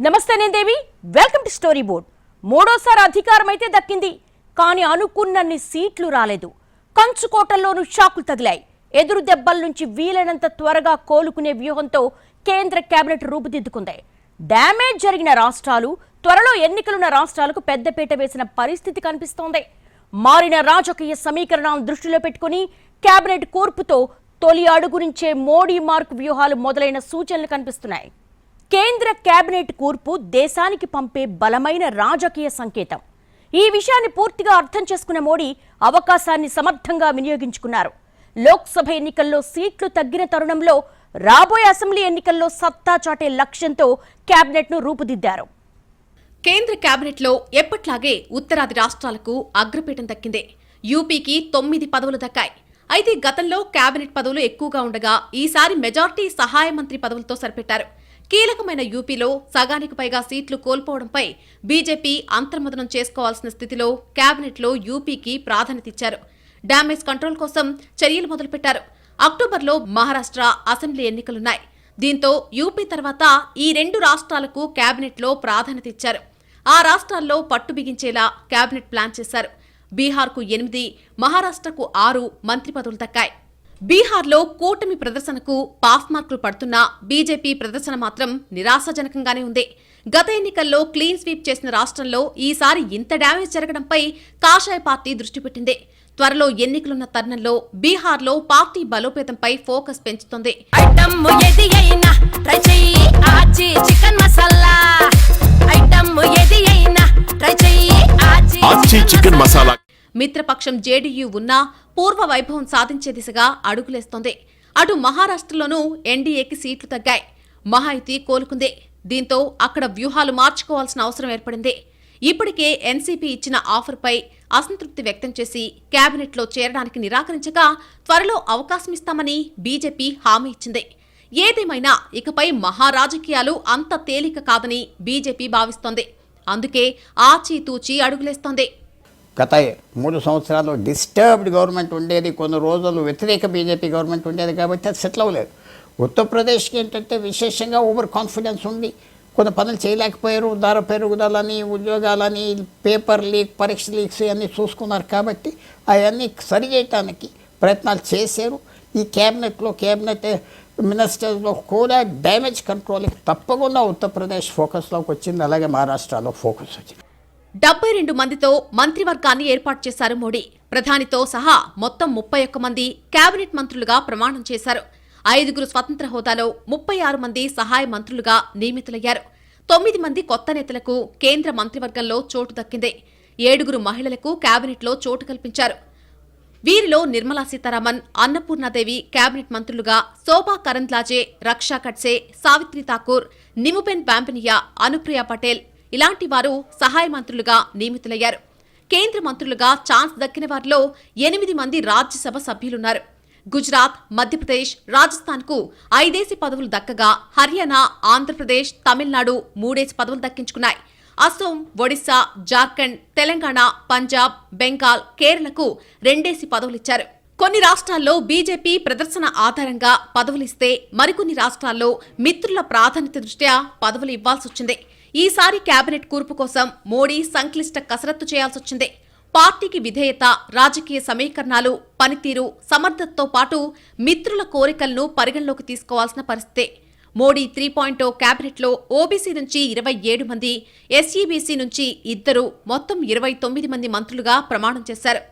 నమస్తే నేను Devi welcome to story board మూడోసారి అధికారం అయితే దక్కింది. కానీ అనుకున్నన్ని సీట్లు రాలేదు. కంచుకోటల్లోనూ షాకులు తగిలాయి. ఎదురు దెబ్బల నుంచి వీలైనంత త్వరగా కోలుకునే వ్యూహంతో కేంద్ర కేబినెట్ రూపుదిద్దుకుంది. డ్యామేజ్ జరిగిన రాష్ట్రాలు త్వరలో ఎన్నికలున్న రాష్ట్రాలకు పెద్దపీట వేసిన పరిస్థితి కనిపిస్తోంది. మారిన రాజకీయ సమీకరణాలను దృష్టిలో పెట్టుకుని కేబినెట్ కూర్పుతో తొలి అడుగు నుంచే మోడీ మార్క్ వ్యూహాలు మొదలైన సూచనలు కనిపిస్తున్నాయి. కేంద్ర కేబినెట్ కూర్పు దేశానికి పంపే బలమైన రాజకీయ సంకేతం. ఈ విషయాన్ని పూర్తిగా అర్థం చేసుకున్న మోడీ అవకాశాన్ని సమర్థంగా వినియోగించుకున్నారు. లోక్సభ ఎన్నికల్లో సీట్లు తగ్గిన తరుణంలో రాబోయే అసెంబ్లీ ఎన్నికల్లో సత్తా చాటే లక్ష్యంతో కేబినెట్ను రూపుదిద్దారు. కేంద్ర కేబినెట్లో ఎప్పట్లాగే ఉత్తరాది రాష్ట్రాలకు అగ్రపీఠం దక్కింది. యూపీకి తొమ్మిది పదవులు దక్కాయి. అయితే గతంలో కేబినెట్ పదవులు ఎక్కువగా ఉండగా ఈసారి మెజార్టీ సహాయ మంత్రి పదవులతో సరిపెట్టారు. కీలకమైన యూపీలో సగానికి పైగా సీట్లు కోల్పోవడంపై బీజేపీ అంతర్మదనం చేసుకోవాల్సిన స్థితిలో కేబినెట్లో యూపీకి ప్రాధాన్యత ఇచ్చారు. డ్యామేజ్ కంట్రోల్ కోసం చర్యలు మొదలుపెట్టారు. అక్టోబర్లో మహారాష్ట్ర అసెంబ్లీ ఎన్నికలున్నాయి. దీంతో యూపీ తర్వాత ఈ రెండు రాష్ట్రాలకు కేబినెట్లో ప్రాధాన్యత ఇచ్చారు. ఆ రాష్ట్రాల్లో పట్టు బిగించేలా కేబినెట్ ప్లాన్ చేశారు. బీహార్కు ఎనిమిది మహారాష్ట్రకు ఆరు మంత్రి పదవులు దక్కాయి. బీహార్లో కూటమి ప్రదర్శనకు పాస్ మార్కులు పడుతున్నా బీజేపీ ప్రదర్శన మాత్రం నిరాశాజనకంగానే ఉంది. గత ఎన్నికల్లో క్లీన్ స్వీప్ చేసిన రాష్ట్రంలో ఈసారి ఇంత డ్యామేజ్ జరగడంపై కాషాయ పార్టీ దృష్టి పెట్టింది. త్వరలో ఎన్నికలున్న తరుణంలో బీహార్లో పార్టీ బలోపేతంపై ఫోకస్ పెంచుతోంది. ఐటమ్ ఏది అయినా ట్రై చెయ్యి ఆచి చికెన్ మసాలా. మిత్రపక్షం జేడీయూ ఉన్నా పూర్వ వైభవం సాధించే దిశగా అడుగులేస్తోంది. అటు మహారాష్ట్రలోనూ ఎన్డీఏకి సీట్లు తగ్గాయి. మహాయితీ కోలుకుంది. దీంతో అక్కడ వ్యూహాలు మార్చుకోవాల్సిన అవసరం ఏర్పడింది. ఇప్పటికే ఎన్సీపీ ఇచ్చిన ఆఫర్పై అసంతృప్తి వ్యక్తం చేసి కేబినెట్లో చేరడానికి నిరాకరించగా త్వరలో అవకాశమిస్తామని బీజేపీ హామీ ఇచ్చింది. ఏదేమైనా ఇకపై మహారాజకీయాలు అంత తేలిక కాదని బీజేపీ భావిస్తోంది. అందుకే ఆచితూచి అడుగులేస్తోంది. గత మూడు సంవత్సరాలు డిస్టర్బ్డ్ గవర్నమెంట్ ఉండేది కొన్ని రోజులు వ్యతిరేక బీజేపీ గవర్నమెంట్ ఉండేది కాబట్టి అది సెటిల్ అవ్వలేదు. ఉత్తరప్రదేశ్కి ఏంటంటే విశేషంగా ఓవర్ కాన్ఫిడెన్స్ ఉంది. కొన్ని పనులు చేయలేకపోయారు ధర పెరుగుదలని ఉద్యోగాలని పేపర్ లీక్ పరీక్ష లీక్స్ ఇవన్నీ చూసుకున్నారు కాబట్టి అవన్నీ సరి చేయటానికి ప్రయత్నాలు చేశారు. ఈ క్యాబినెట్లో క్యాబినెట్ మినిస్టర్స్లో కూడా డ్యామేజ్ కంట్రోల్ తప్పకుండా ఉత్తరప్రదేశ్ ఫోకస్లోకి వచ్చింది. అలాగే మహారాష్ట్రలో ఫోకస్ వచ్చింది. డెబ్బై రెండు మందితో మంత్రివర్గాన్ని ఏర్పాటు చేశారు మోడీ. ప్రధానితో సహా మొత్తం ముప్పై ఒక్క మంది కేబినెట్ మంత్రులుగా ప్రమాణం చేశారు. ఐదుగురు స్వతంత్ర హోదాలో ముప్పై ఆరు మంది సహాయ మంత్రులుగా నియమితులయ్యారు. తొమ్మిది మంది కొత్త నేతలకు కేంద్ర మంత్రివర్గంలో చోటు దక్కింది. ఏడుగురు మహిళలకు కేబినెట్లో చోటు కల్పించారు. వీరిలో నిర్మలా సీతారామన్ అన్నపూర్ణాదేవి కేబినెట్ మంత్రులుగా శోభా కరంద్లాజే రక్షా కట్సే సావిత్రి ఠాకూర్ నిముబెన్ బాంబినియా అనుప్రియ పటేల్ ఇలాంటి వారు సహాయ మంత్రులుగా నియమితులయ్యారు. కేంద్ర మంత్రులుగా ఛాన్స్ దక్కిన వారిలో ఎనిమిది మంది రాజ్యసభ సభ్యులున్నారు. గుజరాత్ మధ్యప్రదేశ్ రాజస్థాన్కు ఐదేసి పదవులు దక్కగా హర్యానా ఆంధ్రప్రదేశ్ తమిళనాడు మూడేసి పదవులు దక్కించుకున్నాయి. అసోం ఒడిశా జార్ఖండ్ తెలంగాణ పంజాబ్ బెంగాల్ కేరళకు రెండేసి పదవులిచ్చారు. కొన్ని రాష్ట్రాల్లో బీజేపీ ప్రదర్శన ఆధారంగా పదవులిస్తే మరికొన్ని రాష్ట్రాల్లో మిత్రుల ప్రాధాన్యత దృష్ట్యా పదవులు ఇవ్వాల్సొచ్చింది. ఈసారి కేబినెట్ కూర్పు కోసం మోడీ సంక్లిష్ట కసరత్తు చేయాల్సొచ్చింది పార్టీకి విధేయత రాజకీయ సమీకరణాలు పనితీరు సమర్థతతో పాటు మిత్రుల కోరికలను పరిగణలోకి తీసుకోవాల్సిన పరిస్థితే. మోడీ త్రీ పాయింట్ కేబినెట్లో ఓబీసీ నుంచి ఇరవై ఏడు మంది ఎస్ఈబీసీ నుంచి ఇద్దరు మొత్తం ఇరవై తొమ్మిది మంది మంత్రులుగా ప్రమాణం చేశారు.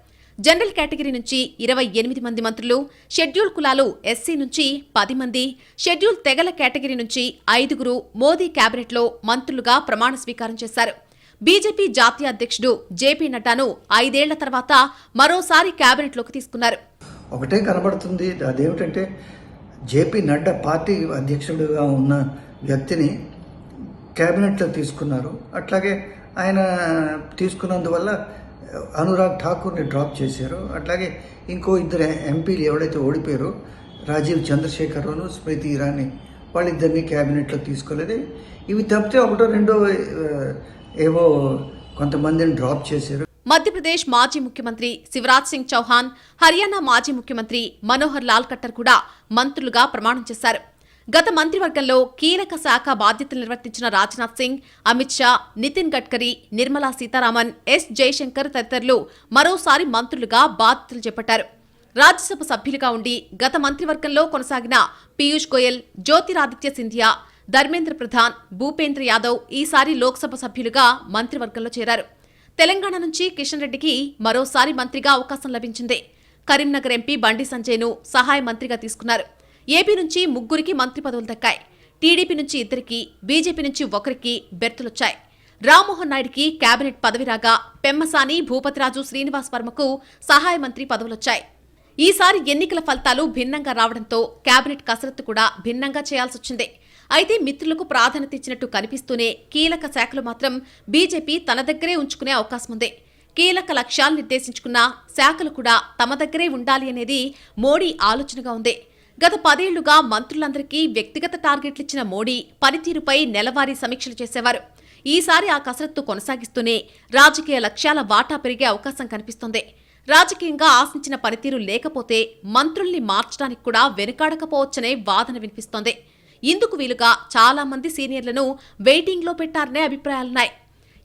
జనరల్ కేటగిరీ నుంచి ఇరవై ఎనిమిది మంది మంత్రులు షెడ్యూల్ కులాలు ఎస్సీ నుంచి పది మంది షెడ్యూల్ తెగల కేటగిరీ నుంచి ఐదుగురు మోదీ కేబినెట్లో మంత్రులుగా ప్రమాణ స్వీకారం చేశారు. బీజేపీ జాతీయ అధ్యక్షుడు జేపీ నడ్డాను ఐదేళ్ళ తర్వాత మరోసారి కేబినెట్లోకి తీసుకున్నారు. ఒకటే కనబడుతుంది అదేమిటంటే జేపీ నడ్డా పార్టీ అధ్యక్షుడిగా ఉన్న వ్యక్తిని క్యాబినెట్లో తీసుకున్నారు. అట్లాగే ఆయన తీసుకున్నందువల్ల అనురాగ్ ఠాకూర్ని డ్రాప్ చేశారు. అట్లాగే ఇంకో ఇద్దరు ఎంపీలు ఎవడైతే ఓడిపోయారో రాజీవ్ చంద్రశేఖర్ను స్మృతి ఇరానీ వాళ్ళిద్దరిని క్యాబినెట్లో తీసుకోలేదు. ఇవి తప్పితే ఒకటో రెండో ఏవో కొంతమందిని డ్రాప్ చేశారు. మధ్యప్రదేశ్ మాజీ ముఖ్యమంత్రి శివరాజ్ సింగ్ చౌహాన్ హర్యానా మాజీ ముఖ్యమంత్రి మనోహర్ లాల్ ఖట్టర్ కూడా మంత్రులుగా ప్రమాణం చేశారు. గత మంత్రివర్గంలో కీలక శాఖ బాధ్యతలు నిర్వర్తించిన రాజ్నాథ్ సింగ్ అమిత్ షా నితిన్ గడ్కరీ నిర్మలా సీతారామన్ ఎస్ జయశంకర్ తదితరులు మరోసారి మంత్రులుగా బాధ్యతలు చేపట్టారు. రాజ్యసభ సభ్యులుగా ఉండి గత మంత్రివర్గంలో కొనసాగిన పీయూష్ గోయల్ జ్యోతిరాదిత్య సింధియా ధర్మేంద్ర ప్రధాన్ భూపేంద్ర యాదవ్ ఈసారి లోక్సభ సభ్యులుగా మంత్రివర్గంలో చేరారు. తెలంగాణ నుంచి కిషన్ రెడ్డికి మరోసారి మంత్రిగా అవకాశం లభించింది. కరీంనగర్ ఎంపీ బండి సంజయ్ను సహాయ మంత్రిగా తీసుకున్నారు. ఏపీ నుంచి ముగ్గురికి మంత్రి పదవులు దక్కాయి. టీడీపీ నుంచి ఇద్దరికి బీజేపీ నుంచి ఒకరికి బెర్తులొచ్చాయి. రామ్మోహన్ నాయుడికి కేబినెట్ పదవి రాగా పెమ్మసాని భూపతిరాజు శ్రీనివాస్ వర్మకు సహాయ మంత్రి పదవులొచ్చాయి. ఈసారి ఎన్నికల ఫలితాలు భిన్నంగా రావడంతో కేబినెట్ కసరత్తు కూడా భిన్నంగా చేయాల్సొచ్చింది. అయితే మిత్రులకు ప్రాధాన్యత ఇచ్చినట్టు కనిపిస్తూనే కీలక శాఖలు మాత్రం బీజేపీ తన దగ్గరే ఉంచుకునే అవకాశం ఉంది కీలక లక్ష్యాలు నిర్దేశించుకున్న శాఖలు కూడా తమ దగ్గరే ఉండాలి అనేది మోడీ ఆలోచనగా ఉంది. గత పదేళ్ళుగా మంత్రులందరికీ వ్యక్తిగత టార్గెట్లు ఇచ్చిన మోడీ పనితీరుపై నెలవారీ సమీక్షలు చేసేవారు. ఈసారి ఆ కసరత్తు కొనసాగిస్తూనే రాజకీయ లక్ష్యాల వాటా పెరిగే అవకాశం కనిపిస్తోంది. రాజకీయంగా ఆశించిన పనితీరు లేకపోతే మంత్రుల్ని మార్చడానికి కూడా వెనుకాడకపోవచ్చనే వాదన వినిపిస్తోంది. ఇందుకు వీలుగా చాలా మంది సీనియర్లను వెయిటింగ్లో పెట్టారనే అభిప్రాయాలున్నాయి.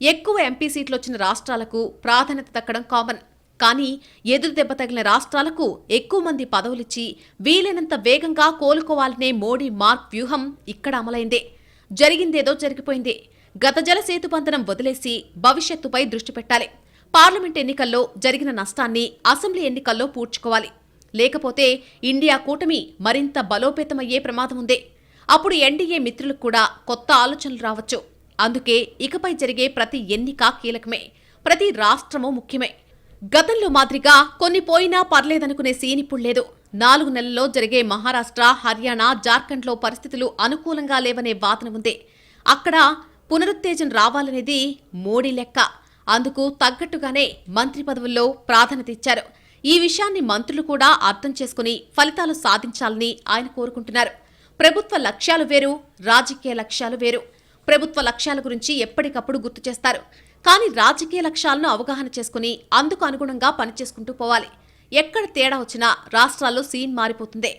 ఎక్కువ ఎంపీ సీట్లు వచ్చిన రాష్ట్రాలకు ప్రాధాన్యత దక్కడం కామన్. కానీ ఎదురు దెబ్బ తగిలిన రాష్ట్రాలకు ఎక్కువ మంది పదవులిచ్చి వీలైనంత వేగంగా కోలుకోవాలనే మోడీ మార్క్ వ్యూహం ఇక్కడ అమలైందే. జరిగిందేదో జరిగిపోయింది. గత జల సేతుబంధనం వదిలేసి భవిష్యత్తుపై దృష్టి పెట్టాలి. పార్లమెంట్ ఎన్నికల్లో జరిగిన నష్టాన్ని అసెంబ్లీ ఎన్నికల్లో పూడ్చుకోవాలి. లేకపోతే ఇండియా కూటమి మరింత బలోపేతమయ్యే ప్రమాదం ఉంది. అప్పుడు ఎన్డీఏ మిత్రులకు కూడా కొత్త ఆలోచనలు రావచ్చు. అందుకే ఇకపై జరిగే ప్రతి ఎన్నిక కీలకమే. ప్రతి రాష్ట్రము ముఖ్యమే. గతంలో మాదిరిగా కొన్ని పోయినా పర్లేదనుకునే సీన్ ఇప్పుడు లేదు. నాలుగు నెలల్లో జరిగే మహారాష్ట్ర హర్యానా జార్ఖండ్లో పరిస్థితులు అనుకూలంగా లేవనే వాదన ఉంది. అక్కడ పునరుత్తేజం రావాలనేది మోడీ లెక్క. అందుకు తగ్గట్టుగానే మంత్రి పదవుల్లో ప్రాధాన్యత ఇచ్చారు. ఈ విషయాన్ని మంత్రులు కూడా అర్థం చేసుకుని ఫలితాలు సాధించాలని ఆయన కోరుకుంటున్నారు. ప్రభుత్వ లక్ష్యాలు వేరు రాజకీయ లక్ష్యాలు వేరు. ప్రభుత్వ లక్ష్యాల గురించి ఎప్పటికప్పుడు గుర్తు చేస్తారు. కానీ రాజకీయ లక్ష్యాలను అవగాహన చేసుకుని అందుకు అనుగుణంగా పనిచేసుకుంటూ పోవాలి. ఎక్కడ తేడా వచ్చినా రాష్ట్రాల్లో సీన్ మారిపోతుంది.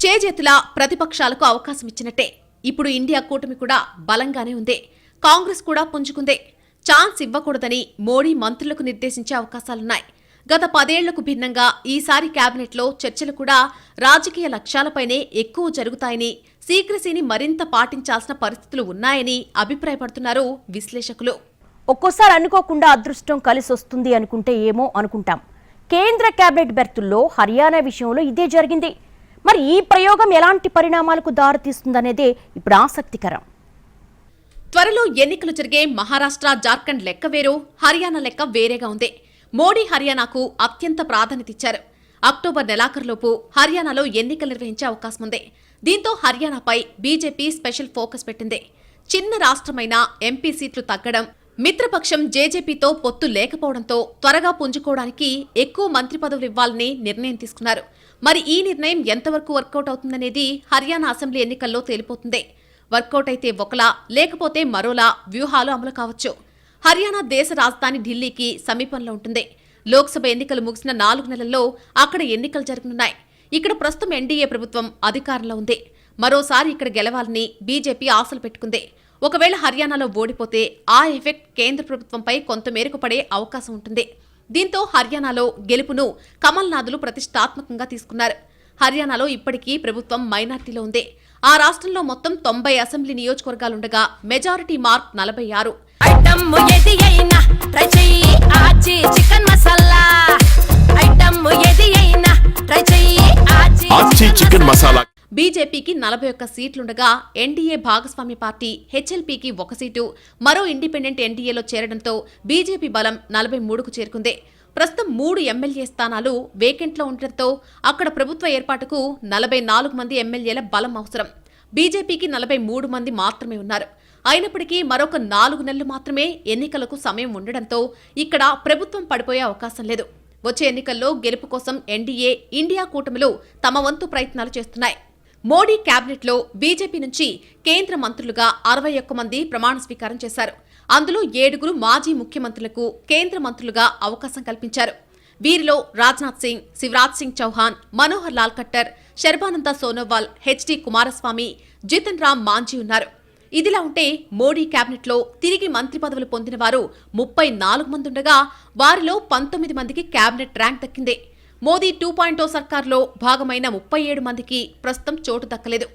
చేజేతులా ప్రతిపక్షాలకు అవకాశం ఇచ్చినట్టే. ఇప్పుడు ఇండియా కూటమి కూడా బలంగానే ఉంది. కాంగ్రెస్ కూడా పుంజుకుందే. ఛాన్స్ ఇవ్వకూడదని మోడీ మంత్రులకు నిర్దేశించే అవకాశాలున్నాయి. గత పదేళ్ళకు భిన్నంగా ఈసారి కేబినెట్లో చర్చలు కూడా రాజకీయ లక్ష్యాలపైనే ఎక్కువ జరుగుతాయని సీక్రసీని మరింత పాటించాల్సిన పరిస్థితులు ఉన్నాయని అభిప్రాయపడుతున్నారు విశ్లేషకులు. ఒక్కోసారి అనుకోకుండా అదృష్టం కలిసి వస్తుంది అనుకుంటే ఏమో అనుకుంటాం. కేంద్ర కేబినెట్ బెర్తుల్లో హర్యానా విషయంలో ఇదే జరిగింది. మరి ఈ ప్రయోగం ఎలాంటి పరిణామాలకు దారితీస్తుందనేదే ఇప్పుడు ఆసక్తికరం. త్వరలో ఎన్నికలు జరిగే మహారాష్ట్ర జార్ఖండ్ లెక్క వేరు హర్యానా లెక్క వేరేగా ఉంది. మోడీ హర్యానాకు అత్యంత ప్రాధాన్యత ఇచ్చారు. అక్టోబర్ నెలాఖరులోపు హర్యానాలో ఎన్నికలు నిర్వహించే అవకాశం ఉంది. దీంతో హర్యానాపై బీజేపీ స్పెషల్ ఫోకస్ పెట్టింది. చిన్న రాష్ట్రమైన ఎంపీ సీట్లు తగ్గడం మిత్రపక్షం జేజేపీతో పొత్తు లేకపోవడంతో త్వరగా పుంజుకోవడానికి ఎక్కువ మంత్రి పదవులు ఇవ్వాలని నిర్ణయం తీసుకున్నారు. మరి ఈ నిర్ణయం ఎంతవరకు వర్కౌట్ అవుతుందనేది హర్యానా అసెంబ్లీ ఎన్నికల్లో తేలిపోతుంది. వర్కౌట్ అయితే ఒకలా లేకపోతే మరోలా వ్యూహాలు అమలు కావచ్చు. హర్యానా దేశ రాజధాని ఢిల్లీకి సమీపంలో ఉంటుంది. లోక్సభ ఎన్నికలు ముగిసిన నాలుగు నెలల్లో అక్కడ ఎన్నికలు జరగనున్నాయి. ఇక్కడ ప్రస్తుతం ఎన్డీఏ ప్రభుత్వం అధికారంలో ఉంది. మరోసారి ఇక్కడ గెలవాలని బీజేపీ ఆశలు పెట్టుకుంది. ఒకవేళ హర్యానాలో ఓడిపోతే ఆ ఎఫెక్ట్ కేంద్ర ప్రభుత్వంపై కొంతమేరకు పడే అవకాశం ఉంటుంది. దీంతో హర్యానాలో గెలుపును కమల్నాథులు ప్రతిష్టాత్మకంగా తీసుకున్నారు. హర్యానాలో ఇప్పటికీ ప్రభుత్వం మైనార్టీలో ఉంది. ఆ రాష్ట్రంలో మొత్తం తొంభై అసెంబ్లీ నియోజకవర్గాలుండగా మెజారిటీ మార్క్ నలభై ఆరు. ఐటమ్ ఏది అయినా ట్రై చెయ్యి ఆచి చికెన్ మసాలా. బీజేపీకి నలభై ఒక్క సీట్లుండగా ఎన్డీఏ భాగస్వామ్య పార్టీ హెచ్ఎల్పీకి ఒక సీటు మరో ఇండిపెండెంట్ ఎన్డీఏలో చేరడంతో బీజేపీ బలం నలభై మూడుకు చేరుకుంది. ప్రస్తుతం మూడు ఎమ్మెల్యే స్థానాలు వేకెంట్లో ఉండటంతో అక్కడ ప్రభుత్వ ఏర్పాటుకు నలభై నాలుగు మంది ఎమ్మెల్యేల బలం అవసరం. బీజేపీకి నలభై మూడు మంది మాత్రమే ఉన్నారు. అయినప్పటికీ మరొక నాలుగు నెలలు మాత్రమే ఎన్నికలకు సమయం ఉండడంతో ఇక్కడ ప్రభుత్వం పడిపోయే అవకాశం లేదు. వచ్చే ఎన్నికల్లో గెలుపు కోసం ఎన్డీఏ ఇండియా కూటమిలు తమ వంతు ప్రయత్నాలు చేస్తున్నాయి. మోడీ కేబినెట్లో బీజేపీ నుంచి కేంద్ర మంత్రులుగా అరవై ఒక్క మంది ప్రమాణ స్వీకారం చేశారు. అందులో ఏడుగురు మాజీ ముఖ్యమంత్రులకు కేంద్ర మంత్రులుగా అవకాశం కల్పించారు. వీరిలో రాజ్నాథ్ సింగ్ శివరాజ్ సింగ్ చౌహాన్ మనోహర్ లాల్ ఖట్టర్ శర్బానంద సోనోవాల్ హెచ్డి కుమారస్వామి జితన్ రామ్ మాంజీ ఉన్నారు. ఇదిలా ఉంటే మోడీ కేబినెట్లో తిరిగి మంత్రి పదవులు పొందిన వారు ముప్పై నాలుగు మంది ఉండగా వారిలో పంతొమ్మిది మందికి కేబినెట్ ర్యాంక్ దక్కింది. మోదీ టూ పాయింట్ సర్కార్లో భాగమైన ముప్పై ఏడు మందికి ప్రస్తుతం చోటు దక్కలేదు.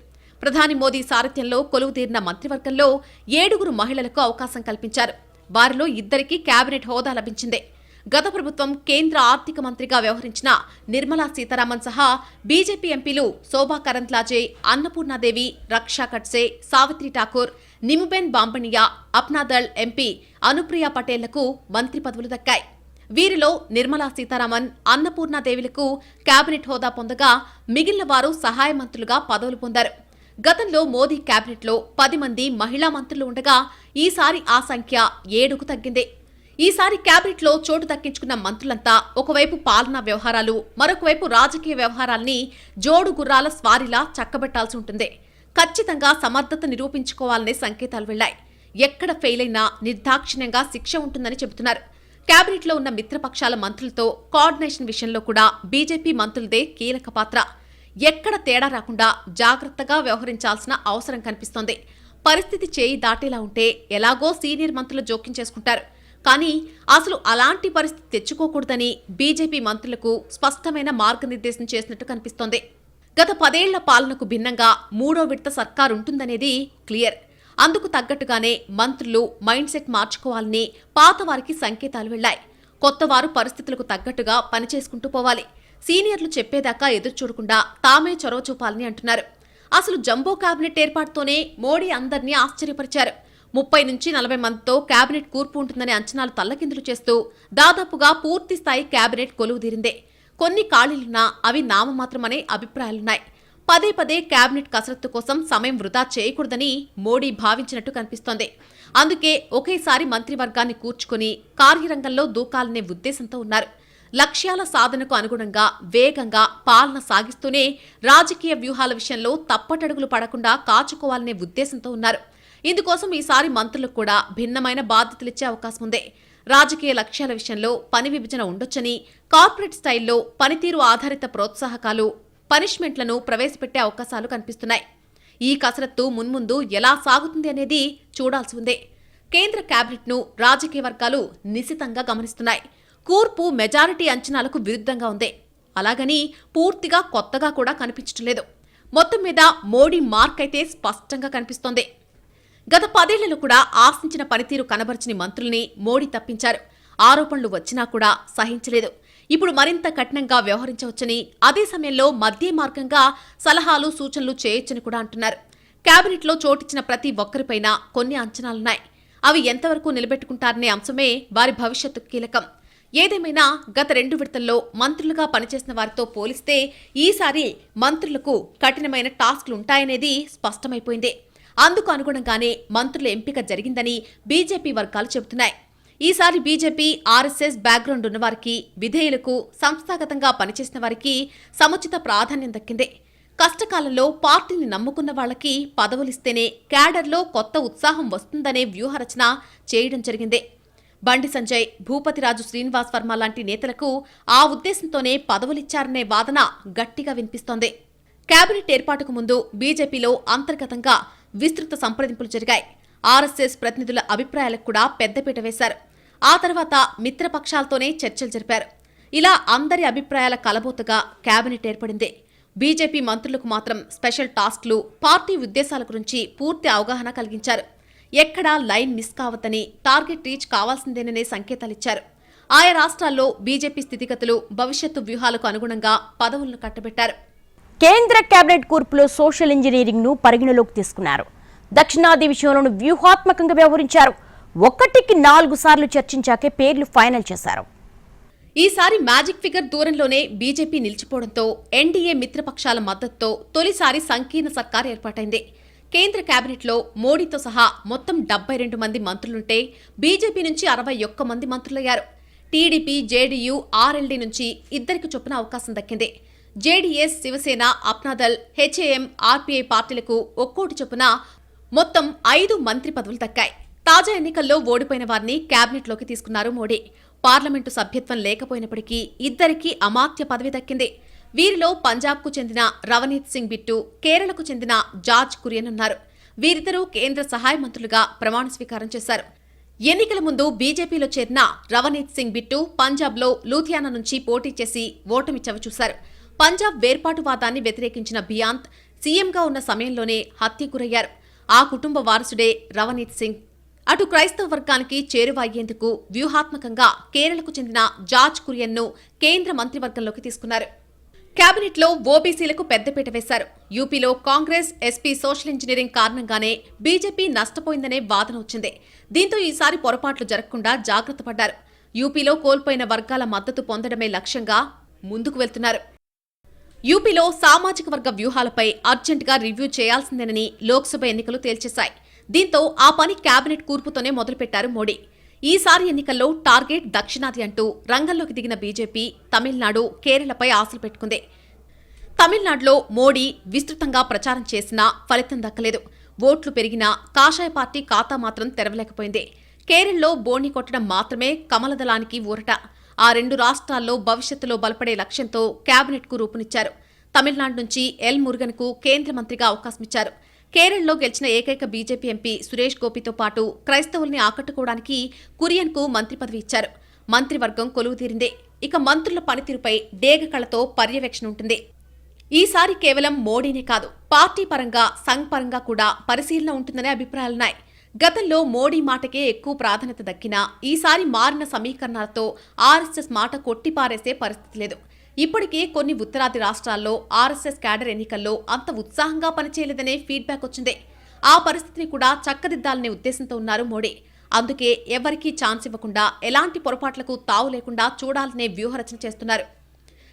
ప్రధాని మోదీ సారథ్యంలో కొలువుతీరిన మంత్రివర్గంలో ఏడుగురు మహిళలకు అవకాశం కల్పించారు. వారిలో ఇద్దరికి కేబినెట్ హోదా లభించింది. గత ప్రభుత్వం కేంద్ర ఆర్థిక మంత్రిగా వ్యవహరించిన నిర్మలా సీతారామన్ సహా బీజేపీ ఎంపీలు శోభా కరంత్లాజే అన్నపూర్ణాదేవి రక్షా కట్సే సావిత్రి ఠాకూర్ నిముబెన్ బాంబనియా అప్నాదళ్ ఎంపీ అనుప్రియ పటేళ్ళకు మంత్రి పదవులు దక్కాయి. వీరిలో నిర్మలా సీతారామన్ అన్నపూర్ణాదేవిలకు కేబినెట్ హోదా పొందగా మిగిలిన వారు సహాయ మంత్రులుగా పదవులు పొందారు. గతంలో మోదీ కేబినెట్లో పది మంది మహిళా మంత్రులు ఉండగా ఈసారి ఆ సంఖ్య ఏడుకు తగ్గింది. ఈసారి కేబినెట్లో చోటు దక్కించుకున్న మంత్రులంతా ఒకవైపు పాలనా వ్యవహారాలు మరొకవైపు రాజకీయ వ్యవహారాల్ని జోడు గుర్రాల స్వారీలా చక్కబెట్టాల్సి ఉంటుంది. ఖచ్చితంగా సమర్థత నిరూపించుకోవాలనే సంకేతాలు వెళ్ళాయి ఎక్కడ ఫెయిల్ అయినా నిర్దాక్షిణ్యంగా శిక్ష ఉంటుందని చెబుతున్నారు. క్యాబినెట్లో ఉన్న మిత్రపక్షాల మంత్రులతో కోఆర్డినేషన్ విషయంలో కూడా బీజేపీ మంత్రులదే కీలక పాత్ర. ఎక్కడ తేడా రాకుండా జాగ్రత్తగా వ్యవహరించాల్సిన అవసరం కనిపిస్తోంది. పరిస్థితి చేయి దాటేలా ఉంటే ఎలాగో సీనియర్ మంత్రులు జోక్యం చేసుకుంటారు. కానీ అసలు అలాంటి పరిస్థితి తెచ్చుకోకూడదని బీజేపీ మంత్రులకు స్పష్టమైన మార్గనిర్దేశం చేసినట్టు కనిపిస్తోంది. గత పదేళ్ళ పాలనకు భిన్నంగా మూడో విడత సర్కారు ఉంటుందనేది క్లియర్. అందుకు తగ్గట్టుగానే మంత్రులు మైండ్ సెట్ మార్చుకోవాలని పాత వారికి సంకేతాలు వెళ్ళాయి కొత్తవారు పరిస్థితులకు తగ్గట్టుగా పనిచేసుకుంటూ పోవాలి. సీనియర్లు చెప్పేదాకా ఎదురు చూడకుండా తామే చొరవ చూపాలని అంటున్నారు. అసలు జంబో కేబినెట్ ఏర్పాటుతోనే మోడీ అందర్నీ ఆశ్చర్యపరిచారు. ముప్పై నుంచి నలభై మందితో కేబినెట్ కూర్పు ఉంటుందనే అంచనాలు తల్లకిందులు చేస్తూ దాదాపుగా పూర్తి స్థాయి కేబినెట్ కొలువుదీరిందే. కొన్ని ఖాళీలున్నా అవి నామమాత్రమనే అభిప్రాయాలున్నాయి. పదే పదే కేబినెట్ కసరత్తు కోసం సమయం వృధా చేయకూడదని మోడీ భావించినట్టు కనిపిస్తోంది. అందుకే ఒకేసారి మంత్రివర్గాన్ని కూర్చుకుని కార్యరంగంలో దూకాలనే ఉద్దేశంతో ఉన్నారు. లక్ష్యాల సాధనకు అనుగుణంగా వేగంగా పాలన సాగిస్తూనే రాజకీయ వ్యూహాల విషయంలో తప్పటడుగులు పడకుండా కాచుకోవాలనే ఉద్దేశంతో ఉన్నారు. ఇందుకోసం ఈసారి మంత్రులకు కూడా భిన్నమైన బాధ్యతలిచ్చే అవకాశం ఉంది. రాజకీయ లక్ష్యాల విషయంలో పని విభజన ఉండొచ్చని కార్పొరేట్ స్టైల్లో పనితీరు ఆధారిత ప్రోత్సాహకాలు పనిష్మెంట్లను ప్రవేశపెట్టే అవకాశాలు కనిపిస్తున్నాయి. ఈ కసరత్తు మున్ముందు ఎలా సాగుతుంది అనేది చూడాల్సి ఉంది. కేంద్ర క్యాబినెట్ను రాజకీయ వర్గాలు నిశితంగా గమనిస్తున్నాయి. కూర్పు మెజారిటీ అంచనాలకు విరుద్ధంగా ఉంది. అలాగని పూర్తిగా కొత్తగా కూడా కనిపించడం లేదు. మొత్తం మీద మోడీ మార్క్ అయితే స్పష్టంగా కనిపిస్తోంది. గత పదేళ్ళలో కూడా ఆశించిన పనితీరు కనబర్చని మంత్రుల్ని మోడీ తప్పించారు. ఆరోపణలు వచ్చినా కూడా సహించలేదు. ఇప్పుడు మరింత కఠినంగా వ్యవహరించవచ్చని అదే సమయంలో మధ్య మార్గంగా సలహాలు సూచనలు చేయొచ్చని కూడా అంటున్నారు. కేబినెట్లో చోటిచ్చిన ప్రతి ఒక్కరిపైన కొన్ని అంచనాలున్నాయి. అవి ఎంతవరకు నిలబెట్టుకుంటారనే అంశమే వారి భవిష్యత్తు కీలకం. ఏదేమైనా గత రెండు విడతల్లో మంత్రులుగా పనిచేసిన వారితో పోలిస్తే ఈసారి మంత్రులకు కఠినమైన టాస్క్లు ఉంటాయనేది స్పష్టమైపోయింది. అందుకు అనుగుణంగానే మంత్రుల ఎంపిక జరిగిందని బీజేపీ వర్గాలు చెబుతున్నాయి. ఈసారి బీజేపీ ఆర్ఎస్ఎస్ బ్యాక్గ్రౌండ్ ఉన్నవారికి విధేయులకు సంస్థాగతంగా పనిచేసిన వారికి సముచిత ప్రాధాన్యం దక్కింది. కష్టకాలంలో పార్టీని నమ్ముకున్న వాళ్ళకి పదవులిస్తేనే క్యాడర్లో కొత్త ఉత్సాహం వస్తుందనే వ్యూహరచన చేయడం జరిగింది. బండి సంజయ్ భూపతిరాజు శ్రీనివాస్ వర్మ లాంటి నేతలకు ఆ ఉద్దేశంతోనే పదవులిచ్చారనే వాదన గట్టిగా వినిపిస్తోంది. కేబినెట్ ఏర్పాటుకు ముందు బీజేపీలో అంతర్గతంగా విస్తృత సంప్రదింపులు జరిగాయి. ఆర్ఎస్ఎస్ ప్రతినిధుల అభిప్రాయాలకు కూడా పెద్దపీట వేశారు. ఆ తర్వాత మిత్రపక్షాలతోనే చర్చలు జరిపారు. ఇలా అందరి అభిప్రాయాల కలబోతగా కేబినెట్ ఏర్పడింది. బీజేపీ మంత్రులకు మాత్రం స్పెషల్ టాస్క్లు పార్టీ ఉద్దేశాల గురించి పూర్తి అవగాహన కలిగించారు. ఎక్కడా లైన్ మిస్ కావద్దని టార్గెట్ రీచ్ కావాల్సిందేననే సంకేతాలిచ్చారు ఆయా రాష్ట్రాల్లో బీజేపీ స్థితిగతులు భవిష్యత్తు వ్యూహాలకు అనుగుణంగా పదవులను కట్టబెట్టారు. కేంద్ర కేబినెట్ కూర్పులో సోషల్ ఇంజనీరింగ్ను పరిగణలోకి తీసుకున్నారు. దక్షిణాది విషయంలోనూ వ్యూహాత్మకంగా వ్యవహరించారు. ఒకటికి నాలుగు సార్లు చర్చించాకే పేర్లు ఫైనల్ చేశారు. ఈసారి మ్యాజిక్ ఫిగర్ దూరంలోనే బీజేపీ నిలిచిపోవడంతో ఎన్డీఏ మిత్రపక్షాల మద్దతుతో తొలిసారి సంకీర్ణ సర్కార్ ఏర్పాటైంది. కేంద్ర కేబినెట్లో మోడీతో సహా మొత్తం డెబ్బై రెండు మంది మంత్రులుంటే బీజేపీ నుంచి అరవై ఒక్క మంది మంత్రులయ్యారు. టీడీపీ జేడీయూ ఆర్ఎల్డీ నుంచి ఇద్దరికి చొప్పున అవకాశం దక్కింది. JDS Shiv Sena Apna Dal HAM RPI పార్టీలకు ఒక్కోటి చొప్పున మొత్తం ఐదు మంత్రి పదవులు దక్కాయి. తాజా ఎన్నికల్లో ఓడిపోయిన వారిని క్యాబినెట్లోకి తీసుకున్నారు మోడీ. పార్లమెంటు సభ్యత్వం లేకపోయినప్పటికీ ఇద్దరికీ అమాత్య పదవి దక్కింది. వీరిలో పంజాబ్కు చెందిన రవనీత్ సింగ్ బిట్టు కేరళకు చెందిన జార్జ్ కురియన్ ఉన్నారు వీరిద్దరూ కేంద్ర సహాయ మంత్రులుగా ప్రమాణ స్వీకారం చేశారు. ఎన్నికల ముందు బీజేపీలో చేరిన రవనీత్ సింగ్ బిట్టు పంజాబ్లో లూథియానా నుంచి పోటీ చేసి ఓటమి చవిచూశారు పంజాబ్ వేర్పాటువాదాన్ని వ్యతిరేకించిన బియాంత్ సీఎంగా ఉన్న సమయంలోనే హత్య గురయ్యారు. ఆ కుటుంబ వారసుడే రవనీత్ సింగ్ అటు క్రైస్తవ వర్గానికి చేరువయ్యేందుకు వ్యూహాత్మకంగా కేరళకు చెందిన జార్జ్ కురియన్ను కేంద్ర మంత్రివర్గంలోకి తీసుకున్నారు. కేబినెట్లో ఓబీసీలకు పెద్దపీట వేశారు. యూపీలో కాంగ్రెస్ ఎస్పీ సోషల్ ఇంజనీరింగ్ కారణంగానే బీజేపీ నష్టపోయిందనే వాదన వచ్చింది. దీంతో ఈసారి పొరపాట్లు జరగకుండా జాగ్రత్త పడ్డారు. యూపీలో కోల్పోయిన వర్గాల మద్దతు పొందడమే లక్ష్యంగా ముందుకు వెళ్తున్నారు. యూపీలో సామాజిక వర్గ వ్యూహాలపై అర్జెంటుగా రివ్యూ చేయాల్సిందేనని లోక్సభ ఎన్నికలు తేల్చేశాయి. దీంతో ఆ పని కేబినెట్ కూర్పుతోనే మొదలుపెట్టారు మోడీ. ఈసారి ఎన్నికల్లో టార్గెట్ దక్షిణాది అంటూ రంగంలోకి దిగిన బీజేపీ తమిళనాడు కేరళపై ఆశలు పెట్టుకుంది. తమిళనాడులో మోడీ విస్తృతంగా ప్రచారం చేసినా ఫలితం దక్కలేదు. ఓట్లు పెరిగినా కాషాయ పార్టీ ఖాతా మాత్రం తెరవలేకపోయింది. కేరళలో బోణి కొట్టడం మాత్రమే కమలదళానికి ఊరట. ఆ రెండు రాష్ట్రాల్లో భవిష్యత్తులో బలపడే లక్ష్యంతో కేబినెట్కు రూపునిచ్చారు. తమిళనాడు నుంచి ఎల్ మురుగన్కు కేంద్ర మంత్రిగా అవకాశమిచ్చారు. కేరళలో గెలిచిన ఏకైక బీజేపీ ఎంపీ సురేష్ గోపితో పాటు క్రైస్తవుల్ని ఆకట్టుకోవడానికి కురియన్కు మంత్రి పదవి ఇచ్చారు. మంత్రివర్గం కొలువుతీరిందే ఇక మంత్రుల పనితీరుపై డేగ కళతో పర్యవేక్షణ ఉంటుంది. ఈసారి కేవలం మోడీనే కాదు పార్టీ పరంగా సంఘ్ పరంగా కూడా పరిశీలన ఉంటుందనే అభిప్రాయాలున్నాయి గతంలో మోడీ మాటకే ఎక్కువ ప్రాధాన్యత దక్కినా ఈసారి మారిన సమీకరణాలతో ఆర్ఎస్ఎస్ మాట కొట్టిపారేసే పరిస్థితి లేదు. ఇప్పటికే కొన్ని ఉత్తరాది రాష్ట్రాల్లో ఆర్ఎస్ఎస్ క్యాడర్ ఎన్నికల్లో అంత ఉత్సాహంగా పనిచేయలేదనే ఫీడ్బ్యాక్ వచ్చింది. ఆ పరిస్థితిని కూడా చక్కదిద్దాలనే ఉద్దేశంతో ఉన్నారు మోడీ. అందుకే ఎవరికీ ఛాన్స్ ఇవ్వకుండా ఎలాంటి పొరపాట్లకు తావు లేకుండా చూడాలనే వ్యూహరచన చేస్తున్నారు.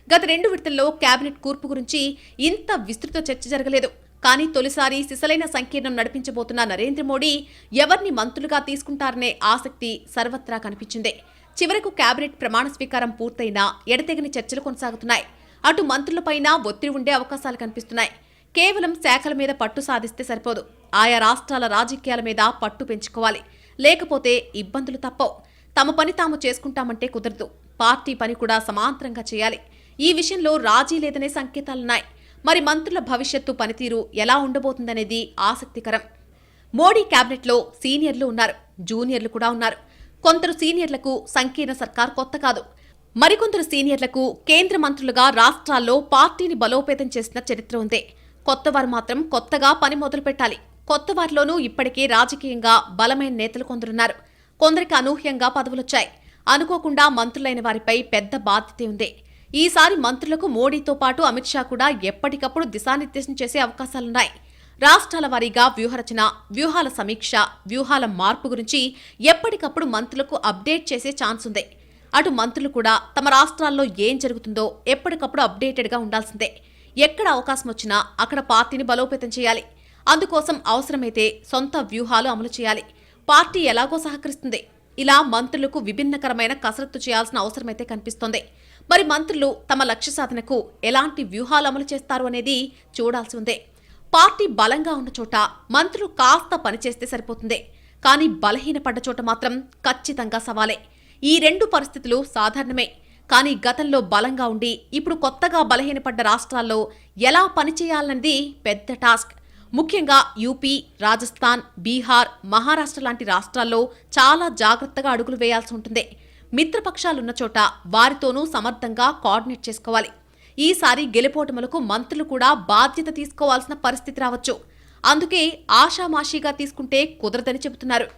గత రెండు విడతల్లో కేబినెట్ కూర్పు గురించి ఇంత విస్తృత చర్చ జరగలేదు. కానీ తొలిసారి సిసలైన సంకీర్ణం నడిపించబోతున్న నరేంద్ర మోడీ ఎవరిని మంత్రులుగా తీసుకుంటారనే ఆసక్తి సర్వత్రా కనిపించింది. చివరకు కేబినెట్ ప్రమాణ స్వీకారం పూర్తయినా ఎడతెగని చర్చలు కొనసాగుతున్నాయి. అటు మంత్రులపైన ఒత్తిడి ఉండే అవకాశాలు కనిపిస్తున్నాయి. కేవలం శాఖల మీద పట్టు సాధిస్తే సరిపోదు. ఆయా రాష్ట్రాల రాజకీయాల మీద పట్టు పెంచుకోవాలి. లేకపోతే ఇబ్బందులు తప్పవు. తమ పని తాము చేసుకుంటామంటే కుదరదు. పార్టీ పని కూడా సమాంతరంగా చేయాలి. ఈ విషయంలో రాజీ లేదనే సంకేతాలున్నాయి. మరి మంత్రుల భవిష్యత్తు పనితీరు ఎలా ఉండబోతుందనేది ఆసక్తికరం. మోడీ కేబినెట్లో సీనియర్లు ఉన్నారు. జూనియర్లు కూడా ఉన్నారు. కొందరు సీనియర్లకు సంకీర్ణ సర్కార్ కొత్త కాదు. మరికొందరు సీనియర్లకు కేంద్ర మంత్రులుగా రాష్ట్రాల్లో పార్టీని బలోపేతం చేసిన చరిత్ర ఉంది. కొత్తవారు మాత్రం కొత్తగా పని మొదలు పెట్టాలి. కొత్త వారిలోనూ ఇప్పటికే రాజకీయంగా బలమైన నేతలు కొందరున్నారు. కొందరికి అనూహ్యంగా పదవులొచ్చాయి. అనుకోకుండా మంత్రులైన వారిపై పెద్ద బాధ్యత ఉంది. ఈసారి మంత్రులకు మోడీతో పాటు అమిత్ షా కూడా ఎప్పటికప్పుడు దిశానిర్దేశం చేసే అవకాశాలున్నాయి. రాష్ట్రాల వారీగా వ్యూహరచన వ్యూహాల సమీక్ష వ్యూహాల మార్పు గురించి ఎప్పటికప్పుడు మంత్రులకు అప్డేట్ చేసే ఛాన్స్ ఉంది. అటు మంత్రులు కూడా తమ రాష్ట్రాల్లో ఏం జరుగుతుందో ఎప్పటికప్పుడు అప్డేటెడ్గా ఉండాల్సిందే. ఎక్కడ అవకాశం వచ్చినా అక్కడ పార్టీని బలోపేతం చేయాలి. అందుకోసం అవసరమైతే సొంత వ్యూహాలు అమలు చేయాలి. పార్టీ ఎలాగో సహకరిస్తుంది. ఇలా మంత్రులకు విభిన్నకరమైన కసరత్తు చేయాల్సిన అవసరమైతే కనిపిస్తోంది. మరి మంత్రులు తమ లక్ష్య సాధనకు ఎలాంటి వ్యూహాలు అమలు చేస్తారు అనేది చూడాల్సి ఉంది. పార్టీ బలంగా ఉన్న చోట మంత్రులు కాస్త పనిచేస్తే సరిపోతుంది. కానీ బలహీనపడ్డ చోట మాత్రం ఖచ్చితంగా సవాలే. ఈ రెండు పరిస్థితులు సాధారణమే. కానీ గతంలో బలంగా ఉండి ఇప్పుడు కొత్తగా బలహీనపడ్డ రాష్ట్రాల్లో ఎలా పనిచేయాలన్నది పెద్ద టాస్క్. ముఖ్యంగా యూపీ రాజస్థాన్ బీహార్ మహారాష్ట్ర లాంటి రాష్ట్రాల్లో చాలా జాగ్రత్తగా అడుగులు వేయాల్సి ఉంటుంది. మిత్రపక్షాలున్న చోట వారితోనూ సమర్థంగా కోఆర్డినేట్ చేసుకోవాలి. ఈసారి గెలుపోటములకు మంత్రులు కూడా బాధ్యత తీసుకోవాల్సిన పరిస్థితి రావచ్చు. అందుకే ఆషామాషీగా తీసుకుంటే కుదరదని చెబుతున్నారు.